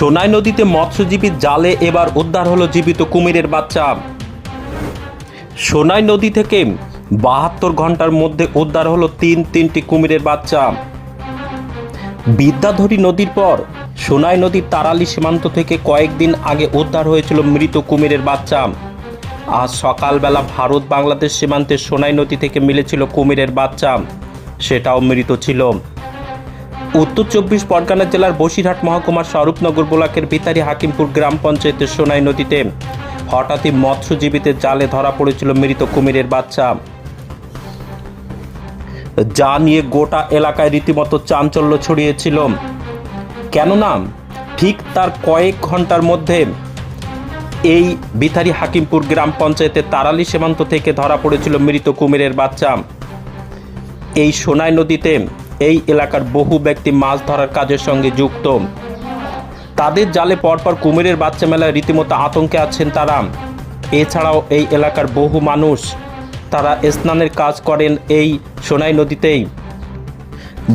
সোনাই নদীতে মৎস্যজীবীর জালে এবার উদ্ধার হলো জীবিত কুমিরের বাচ্চা। সোনাই নদী থেকে বাহাত্তর ঘণ্টার মধ্যে উদ্ধার হলো তিন, তিনটি কুমিরের বাচ্চা। বিদ্যাধরী নদীর পর সোনাই নদীর তারালি সীমান্ত থেকে কয়েকদিন আগে উদ্ধার হয়েছিল মৃত কুমিরের বাচ্চা। আজ সকালবেলা ভারত বাংলাদেশ সীমান্তে সোনাই নদী থেকে মিলেছিল কুমিরের বাচ্চা। সেটাও মৃত ছিল। উত্তর চব্বিশ পরগনা জেলার বসিরহাট মহকুমার স্বরূপনগর ব্লকের ভিতারি হাকিমপুর গ্রাম পঞ্চায়েতের সোনাই নদীতে হঠাৎই মৎস্যজীবীদের জালে ধরা পড়েছিল মৃত কুমিরের বাচ্চা। যা নিয়ে গোটা এলাকায় রীতিমতো চাঞ্চল্য ছড়িয়েছিল। কেননা, ঠিক তার কয়েক ঘণ্টার মধ্যে এই বিথারি হাকিমপুর গ্রাম পঞ্চায়েতের তারালি সীমান্ত থেকে ধরা পড়েছিল মৃত কুমিরের বাচ্চা। এই সোনাই নদীতে এই এলাকার বহু ব্যক্তি মাছ ধরার কাজের সঙ্গে যুক্ত। তাদের জালে পরপর কুমিরের বাচ্চা মেলায় রীতিমতো আতঙ্কে আছেন তারা। এছাড়াও এই এলাকার বহু মানুষ তারা স্নানের কাজ করেন এই সোনাই নদীতেই।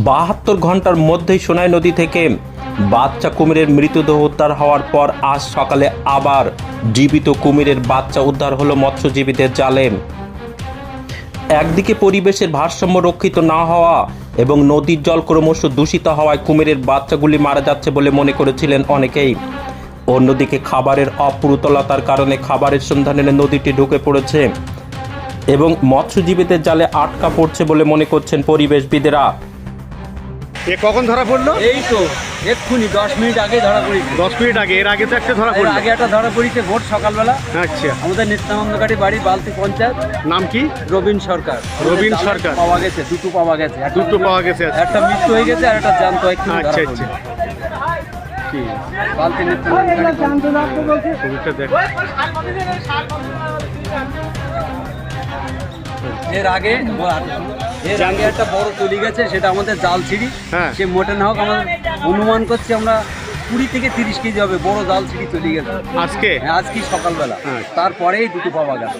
বাহাত্তর ঘণ্টার মধ্যেই সোনাই নদী থেকে বাচ্চা কুমিরের মৃতদেহ উদ্ধার হওয়ার পর আজ সকালে আবার জীবিত কুমিরের বাচ্চা উদ্ধার হলো মৎস্যজীবীদের জালে। একদিকে পরিবেশের ভারসাম্য রক্ষিত না হওয়া এবং নদীর জল ক্রমশ দূষিত হওয়ায় কুমিরের বাচ্চাগুলি মারা যাচ্ছে বলে মনে করেছিলেন অনেকেই। অন্যদিকে খাবারের অপ্রুতলতার কারণে খাবারের সন্ধানে নদীটি ঢুকে পড়েছে এবং মৎস্যজীবীদের জালে আটকা পড়ছে বলে মনে করছেন পরিবেশবিদেরা। এ কখন ধরা পড়ল? এই তো এক্ষুনি দশ মিনিট আগে ধরা পড়েছে। দশ মিনিট আগে এর আগে তো একটা ধরা পড়ল। আগে একটা ধরা পড়েছে ভোট সকালবেলা। আচ্ছা। আমাদের নিত্যানন্দকারী বাড়ি বালতি পঞ্চায়েত। নাম কি? রবীন সরকার। রবীন সরকার। পাওয়া গেছে দুটো পাওয়া গেছে। দুটো পাওয়া গেছে একটা মৃত্যু হয়ে গেছে আর একটা এক্ষুনি আচ্ছা আচ্ছা। বালতি নিত্যানন্দকারী দেখ। এর আগে এর আগে একটা বড় তলি গেছে সেটা আমাদের জাল ছিড়ি। হ্যাঁ। সে মোটে না হোক আমরা অনুমান করছি আমরা কুড়ি থেকে তিরিশ কেজি হবে বড় জাল ছিঁড়ি চলে গেছে। আজকে? হ্যাঁ আজকে সকালবেলা। হ্যাঁ। তারপরেই দুটো পাওয়া গেল।